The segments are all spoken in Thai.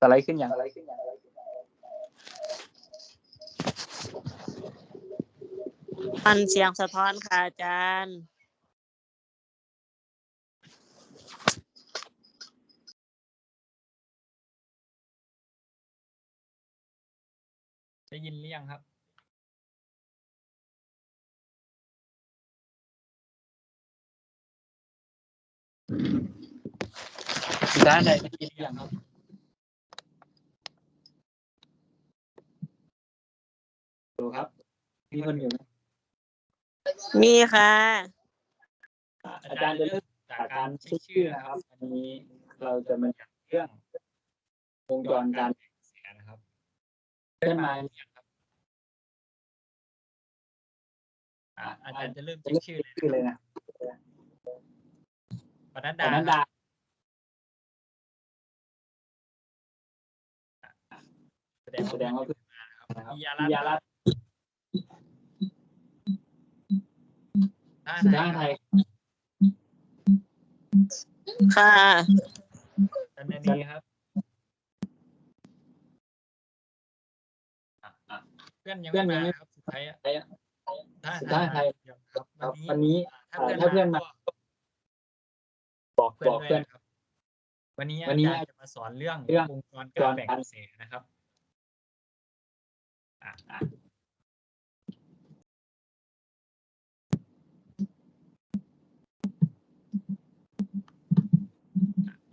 สไลด์ขึ้นอย่างมันเสียงสะท้อนค่ะอาจารย์ ได้ยินหรือยังครับด้านใดได้ยินหรือยังครับ ดูครับ มีคนอยู่ไหมมีค่ะ อ่าอาจารย์จะเริ่มจากการเช็คชื่อนะครับ อันนี้เราจะมาจากเรื่องวงจรการเสียนะครับเคลื่อนมาอ่าอาจารย์จะเริ่มจะเช็คเริ่มชื่อเลยชื่อเลยนะปนัดดาดานันดาแสดงแสดงว่าเพิ่เพิ่งงมานะครับนะครับปิยาปิยารัรัตตน์น์ท่าด้านไทไทยยค่ะจันทนีครับอะอะเพื่อนยังเพื่ไม่อนยังมาไม่ครับสุดท้ายอะไทยท่าสุดท้ายไทยครับครับวัวันนนี้นี้ถ้าอ่าเพื่อนถ้าเพื่อนมามาก็บอกเพื่อนบอกด้เพื่วอยนนะครับ วันนี้วันอานี้จารย์จะมาสอนเรื่องเรื่องวงจรจการรแบ่งการกระแสนะครับอะ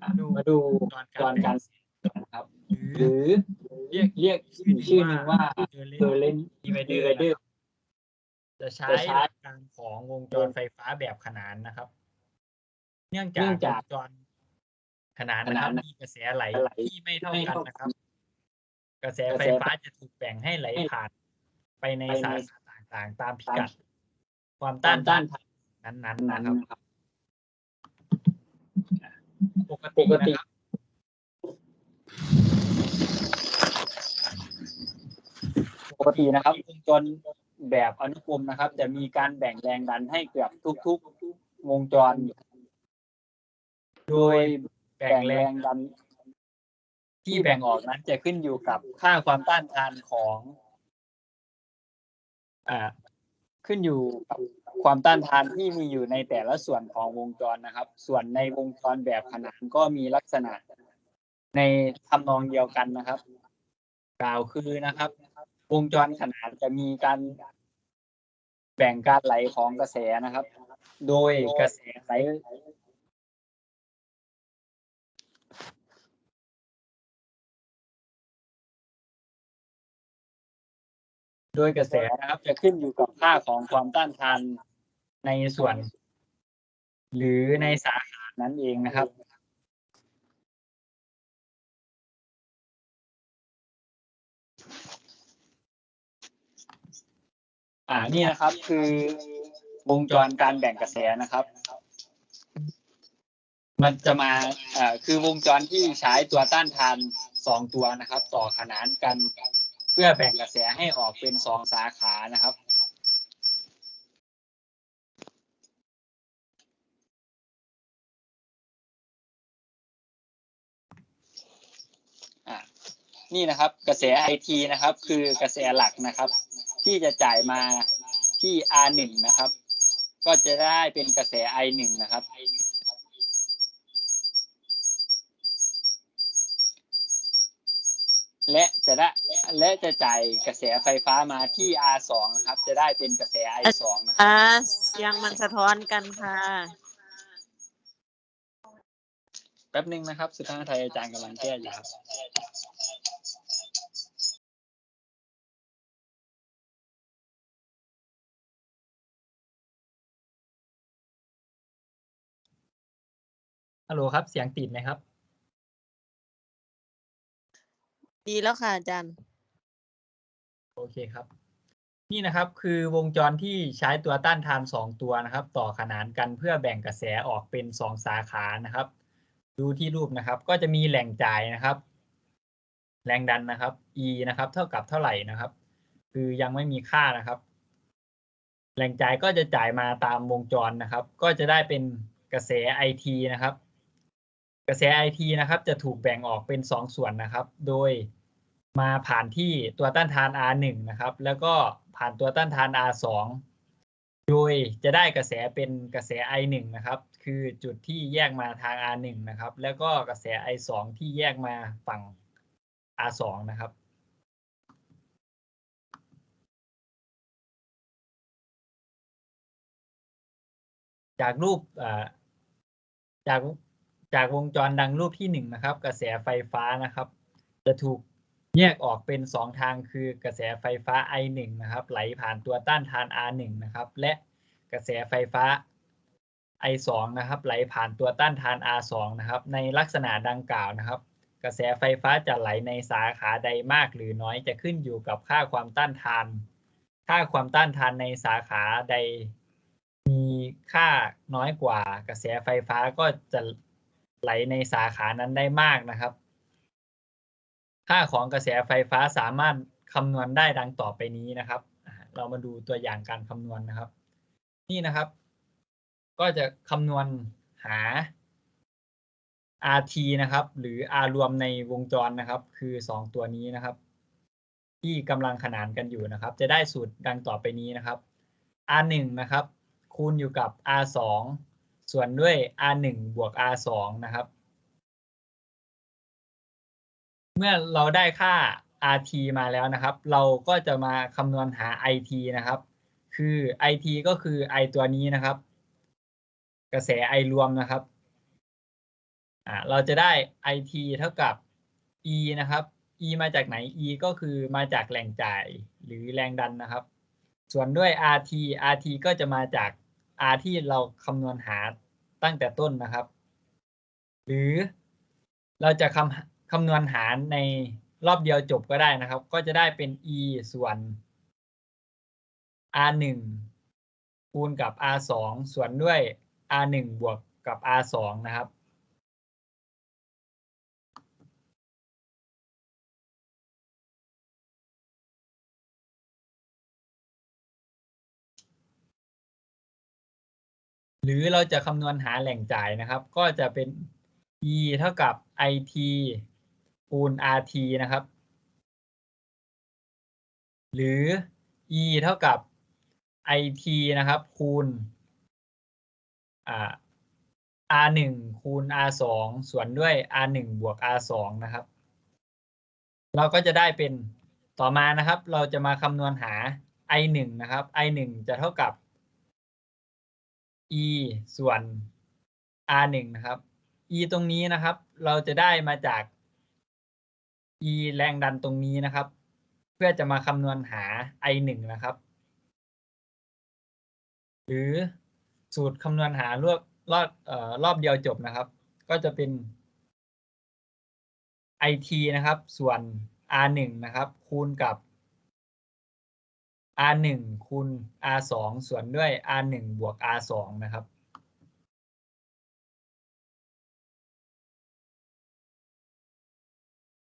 มาดูมาดูวงจรจการรแบ่งการกระแสนะครับหรือหรือเรียกเรียกอีกชื่อหนึ่งว่าเทอร์เลเทอร์เลนดีไวเดอร์ divider จะใช้จะใช้หลักการของวงจรไฟฟ้าแบบขนานนะครับ เนื่องจาเนื่กองจากวงจรขนานนะครับขนานมีกระแสไหลไหลที่ไม่เท่าไม่กันเท่านะครับ กระแสกระไฟแสฟ้าจะถูกแบ่งให้ไหลให้ผ่าน ไปในไปในสายต่างๆ ตามพิกัด ความต้าต้านนต้าทานนนั้นๆนั้นะนครับนะครับ ปกติกติ นะครับปกตินะครับวงจรแบบอนุกรมนะครับ จะมีการแบ่งแรงดันให้เกือบทุกๆวงจร โดยแบ่งแรงดัน ที่แบ่งออกนั้นจะขึ้นอยู่กับค่าความต้านทานของ อ่า ขึ้นอยู่กับความต้านทานที่มีอยู่ในแต่ละส่วนของวงจรนะครับ ส่วนในวงจรแบบขนานก็มีลักษณะ ในทำนองเดียวกันนะครับ กล่าวคือนะครับ วงจรขนานจะมีการแบ่งการไหลของกระแสนะครับ โดยกระแสไหล โดยกระแสนะครับจะขึ้นอยู่กับค่าของความต้านทานในส่วน หรือในสาขานั้นเองนะครับอ่านี่นะครับคือวงจรการแบ่งกระแสนะครับ มันจะมาอ่าคือวงจรที่ใช้ตัวต้านทานสองตัวนะครับ ต่อขนานกัน เพื่อแบ่งกระแสให้ออกเป็นสองสาขานะครับนี่นะครับกระแสไอทีนะครับ คือกระแสหลักนะครับ ที่จะจ่ายมาที่ R1 นะครับ ก็จะได้เป็นกระแส I1 นะครับ และจะได้และจะจ่ายกระแสไฟฟ้ามาที่ R2 นะครับ จะได้เป็นกระแส I2 นะครับอ่าเสียงมันสะท้อนกันค่ะ แป๊บหนึ่งนะครับ สุดท้ายไทยอาจารย์กำลังแก้อยู่ครับ ฮัลโหลครับ เสียงติดไหมครับ ดีแล้วค่ะอาจารย์ โอเคครับ นี่นะครับคือวงจรที่ใช้ตัวต้านทานสองตัวนะครับ ต่อขนานกันเพื่อแบ่งกระแสออกเป็นสองสาขานะครับ ดูที่รูปนะครับ ก็จะมีแหล่งจ่ายนะครับ แรงดันนะครับ E นะครับ เท่ากับเท่าไหร่นะครับ คือยังไม่มีค่านะครับ แหล่งจ่ายก็จะจ่ายมาตามวงจรนะครับ ก็จะได้เป็นกระแส IT นะครับ กระแสไอทีนะครับ จะถูกแบ่งออกเป็นสองส่วนนะครับ โดย มาผ่านที่ตัวต้านทาน R1 นะครับ แล้วก็ผ่านตัวต้านทาน R2 โดยจะได้กระแสเป็นกระแส I1 นะครับ คือจุดที่แยกมาทาง R1 นะครับ แล้วก็กระแส I2 ที่แยกมาฝั่ง R2 นะครับจากรูปจากจากวงจรดังรูปที่หนึ่งนะครับ กระแสไฟฟ้านะครับ จะถูก แยกออกเป็นสองทางคือกระแสไฟฟ้า I1 นะครับ ไหลผ่านตัวต้านทาน R1 นะครับ และกระแสไฟฟ้า I2 นะครับ ไหลผ่านตัวต้านทาน R2 นะครับ ในลักษณะดังกล่าวนะครับ กระแสไฟฟ้าจะไหลในสาขาใดมากหรือน้อยจะขึ้นอยู่กับค่าความต้านทาน ค่าความต้านทานในสาขาใด มีค่าน้อยกว่า กระแสไฟฟ้าก็จะไหลในสาขานั้นได้มากนะครับ ค่าของกระแสไฟฟ้าสามารถคำนวณได้ดังต่อไปนี้นะครับ เรามาดูตัวอย่างการคำนวณนะครับ นี่นะครับ ก็จะคำนวณหา RT นะครับ หรือ R รวมในวงจรนะครับ คือ 2 ตัวนี้นะครับ ที่กำลังขนานกันอยู่นะครับ จะได้สูตรดังต่อไปนี้นะครับ R1 นะครับ คูณอยู่กับ R2 ส่วนด้วย R1 บวก R2 นะครับ เมื่อเราได้ค่า RT มาแล้วนะครับ เราก็จะมาคำนวณหา IT นะครับ คือ IT ก็คือ I ตัวนี้นะครับ กระแส I รวมนะครับอ่าเราจะได้ IT เท่ากับ E นะครับ E มาจากไหน E ก็คือมาจากแหล่งจ่ายหรือแรงดันนะครับ ส่วนด้วย RT RT ก็จะมาจาก R ที่เราคำนวณหาตั้งแต่ต้นนะครับ หรือเราจะคำ คำนวณหารในรอบเดียวจบก็ได้นะครับ ก็จะได้เป็น E ส่วน R 1คูณกับ R 2ส่วนด้วย R 1บวกกับ R 2นะครับ หรือเราจะคำนวณหาแหล่งจ่ายนะครับ ก็จะเป็น E เท่ากับ IT คูณ RT นะครับ หรือ E เท่ากับ IT นะครับ คูณอ่า R1 คูณ R2 ส่วนด้วย R1 บวก R2 นะครับ เราก็จะได้เป็นต่อมานะครับ เราจะมาคำนวณหา I1 นะครับ I1 จะเท่ากับ E ส่วน R1 นะครับ E ตรงนี้นะครับ เราจะได้มาจาก E แรงดันตรงนี้นะครับ เพื่อจะมาคำนวณหา I1 นะครับ หรือสูตรคำนวณหารอบรอบเอ่อรอบเดียวจบนะครับ ก็จะเป็น IT นะครับ ส่วน R1 นะครับ คูณกับ R1 คูณ R2 ส่วนด้วย R1 บวก R2 นะครับ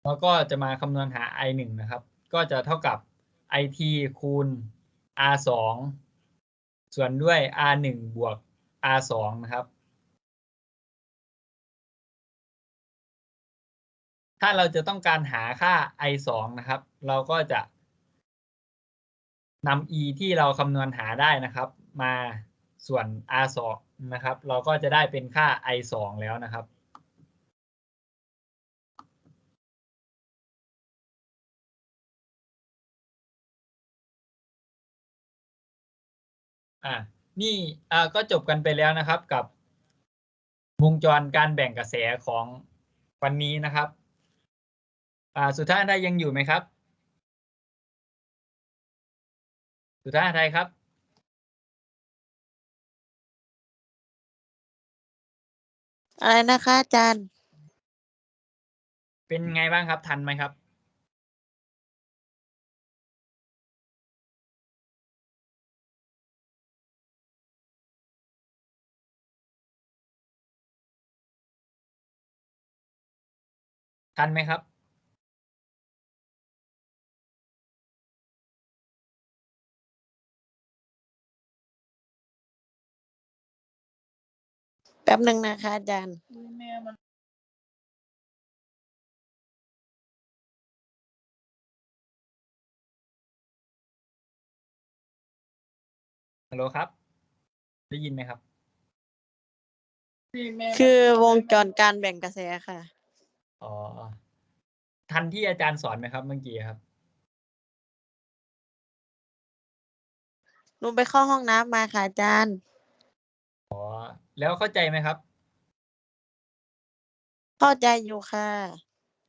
แล้วก็จะมาคำนวณหา I1 นะครับ ก็จะเท่ากับ IT คูณ R2 ส่วนด้วย R1 บวก R2 นะครับ ถ้าเราจะต้องการหาค่า I2 นะครับ เราก็จะนำ E ที่เราคำนวณหาได้นะครับ มาส่วน R2 นะครับ เราก็จะได้เป็นค่า I2 แล้วนะครับ อ่านี่อ่าก็จบกันไปแล้วนะครับกับวงจรการแบ่งกระแสของวันนี้นะครับ อ่า สุดท้ายได้ยังอยู่ไหมครับ สุดท้ายไทยครับ อะไรนะคะอาจารย์ เป็นไงบ้างครับทันไหมครับ ทันไหมครับแป๊บหนึ่งนะคะอาจารย์นฮัลโหลครับ ได้ยินไหมครับ คือวงจรการแบ่งกระแสค่ะ อ๋อ ทันที่อาจารย์สอนไหมครับเมื่อกี้ครับ หนูไปเข้าห้องน้ำมาค่ะอาจารย์ อ๋อ แล้วเข้าใจไหมครับ เข้าใจอยู่ค่ะ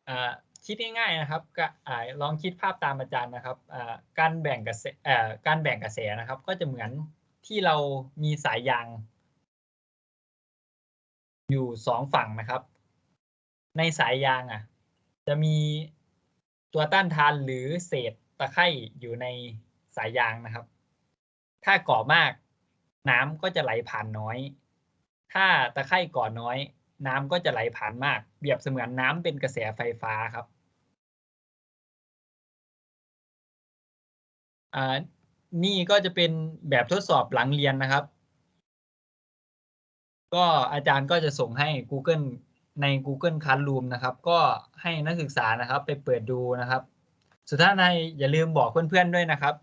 อ่า คิดง่ายๆนะครับก็อ่าลองคิดภาพตามอาจารย์นะครับอ่าการแบ่งกระแสอ่าการแบ่งกระแสนะครับ ก็จะเหมือนที่เรามีสายยาง อยู่สองฝั่งนะครับ ในสายยางอะ จะมีตัวต้านทานหรือเศษตะไคร่อยู่ในสายยางนะครับ ถ้าก่อมากน้ำก็จะไหลผ่านน้อย ถ้าตะไคร่ก่อน้อย น้ำก็จะไหลผ่านมาก เปรียบเสมือนน้ำเป็นกระแสไฟฟ้าครับอ่านี่ก็จะเป็นแบบทดสอบหลังเรียนนะครับ ก็อาจารย์ก็จะส่งให้ Google ใน Google Classroom นะครับ ก็ให้นักศึกษานะครับ ไปเปิดดูนะครับ สุดท้ายในอย่าลืมบอกเพื่อนๆด้วยนะครับ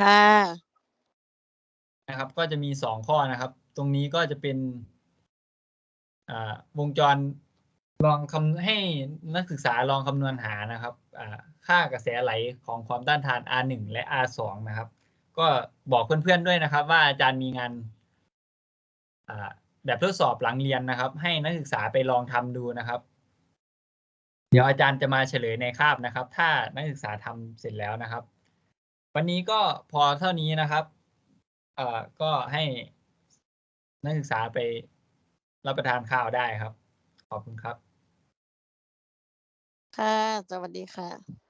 ค่ะนะครับ ก็จะมีสองข้อนะครับ ตรงนี้ก็จะเป็นอ่าวงจรลองคำให้นักศึกษาลองคำนวณหานะครับอ่าค่ากระแสไหลของความต้านทาน R1 และ R2 นะครับ ก็บอกเพื่อนๆด้วยนะครับ ว่าอาจารย์มีงานอ่า แบบทดสอบหลังเรียนนะครับ ให้นักศึกษาไปลองทำดูนะครับ เดี๋ยวอาจารย์จะมาเฉลยในคาบนะครับ ถ้านักศึกษาทำเสร็จแล้วนะครับ วันนี้ก็พอเท่านี้นะครับเอ่อก็ให้นักศึกษาไปรับประทานข้าวได้ครับ ขอบคุณครับ ค่ะ สวัสดีค่ะ